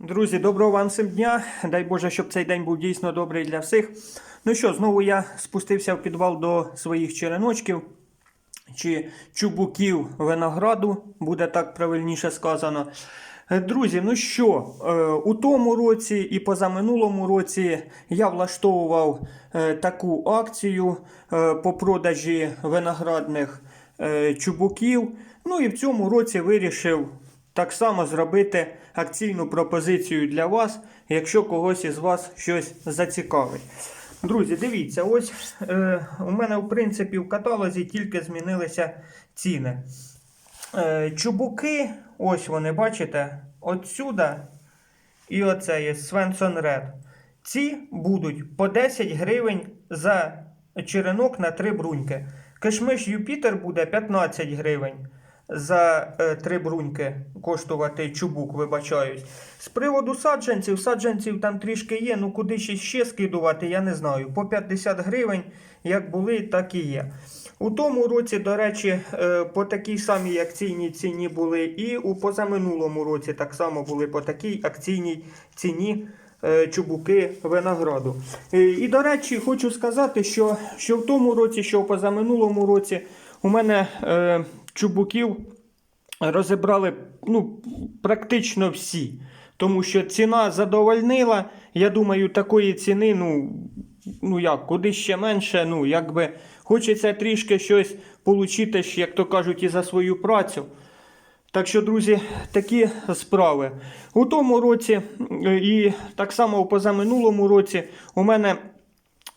Друзі, доброго вам всім дня. Дай Боже, щоб цей день був дійсно добрий для всіх. Ну що, знову я спустився в підвал до своїх череночків чи чубуків винограду, буде так правильніше сказано. Друзі, ну що, е, у тому році і позаминулому році я влаштовував е, таку акцію е, по продажі виноградних чубуків. Ну і в цьому році вирішив так само зробити акційну пропозицію для вас, якщо когось із вас щось зацікавить. Друзі, дивіться, ось е, у мене в принципі в каталозі тільки змінилися ціни. Е, чубуки, ось вони, бачите, отсюда і оце є Свенсон Ред. Ці будуть по 10 гривень за черенок на 3 бруньки. Кишмиш Юпітер буде 15 гривень за е, 3 бруньки коштувати чубук, вибачаюсь. З приводу саджанців, саджанців там трішки є, ну куди ще, скидувати, я не знаю. По 50 гривень, як були, так і є. У тому році, до речі, е, по такій самій акційній ціні були, і у позаминулому році так само були по такій акційній ціні е, чубуки винограду. І, до речі, хочу сказати, що, що в тому році, що позаминулому році у мене е, чубуків розібрали ну, практично всі. Тому що ціна задовольнила. Я думаю, такої ціни, ну, ну як, куди ще менше, ну, якби хочеться трішки щось отримати, як то кажуть, і за свою працю. Так що, друзі, такі справи. У тому році е, і так само у позаминулому році у мене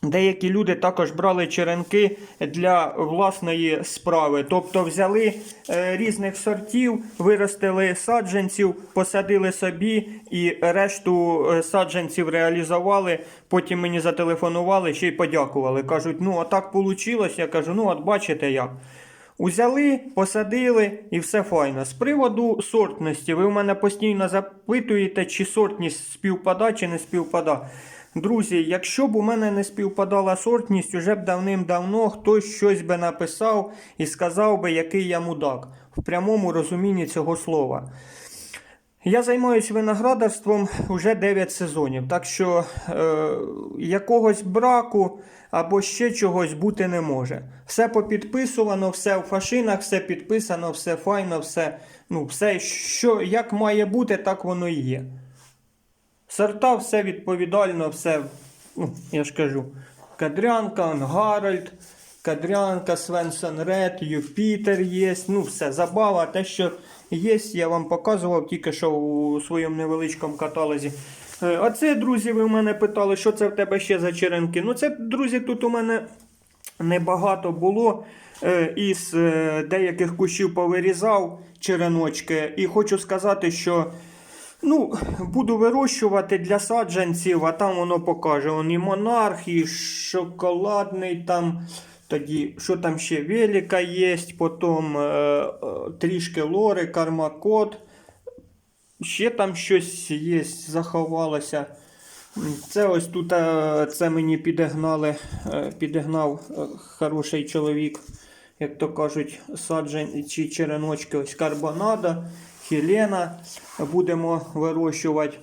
деякі люди також брали черенки для власної справи. Тобто взяли е, різних сортів, виростили саджанців, посадили собі і решту е, саджанців реалізували. Потім мені зателефонували ще й подякували. Кажуть, ну а так вийшло. Я кажу, ну от бачите як. Узяли, посадили і все файно. З приводу сортності, ви в мене постійно запитуєте, чи сортність співпада, чи не співпада. Друзі, якщо б у мене не співпадала сортність, уже б давним-давно хтось щось би написав і сказав би, який я мудак в прямому розумінні цього слова. Я займаюся виноградарством вже 9 сезонів, так що е, якогось браку або ще чогось бути не може. Все попідписувано, все в фашинах, все підписано, все файно, все, ну, все що як має бути, так воно і є. Сорта, все відповідально, все, ну, я ж кажу, Кадрянка, Гарольд, Кадрянка, Свенсон Ред, Юпітер є, ну все, забава, те, що є, я вам показував тільки що у своєму невеличкому каталозі. Е, А це, друзі, ви в мене питали, що це в тебе ще за черенки. Ну, це, друзі, тут у мене небагато було. Е, Із е, деяких кущів повирізав череночки. І хочу сказати, що ну, буду вирощувати для саджанців, а там воно покаже. Он і монарх, і шоколадний там. Тоді, що там ще велика є, потім е, е, трішки лори, кармакот. Ще там щось є, заховалося. Це ось тут е, це мені підігнали, е, підігнав хороший чоловік, як то кажуть, саджань чи череночки, ось карбонада, хілена будемо вирощувати.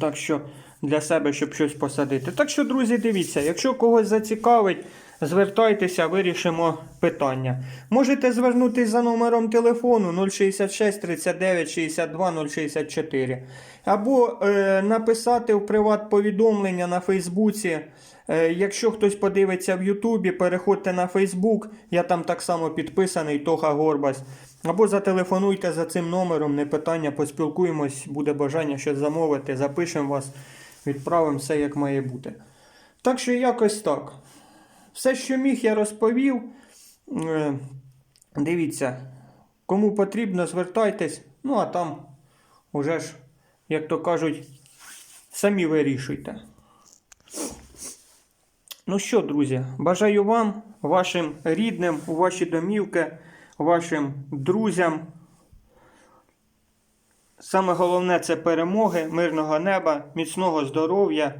Так що для себе, щоб щось посадити. Так що, друзі, дивіться, якщо когось зацікавить, звертайтеся, вирішимо питання. Можете звернутися за номером телефону 066 39 62 064. Або е, написати в приват повідомлення на Фейсбуці. Е, якщо хтось подивиться в Ютубі, переходьте на Фейсбук, я там так само підписаний, Тоха Горбас. Або зателефонуйте за цим номером, не питання, поспілкуємось, буде бажання щось замовити, запишемо вас, відправимо все як має бути. Так що якось так. Все, що міг, я розповів. Е, Дивіться, кому потрібно, звертайтесь. Ну а там уже ж, як то кажуть, самі вирішуйте. Ну що, друзі, бажаю вам, вашим рідним, у ваші домівки, вашим друзям. Саме головне це перемоги, мирного неба, міцного здоров'я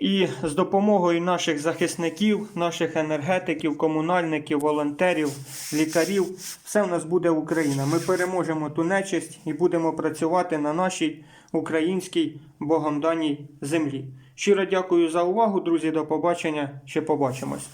І з допомогою наших захисників, наших енергетиків, комунальників, волонтерів, лікарів, все в нас буде Україна. Ми переможемо ту нечисть і будемо працювати на нашій українській Богом даній землі. Щиро дякую за увагу, друзі. До побачення. Ще побачимось.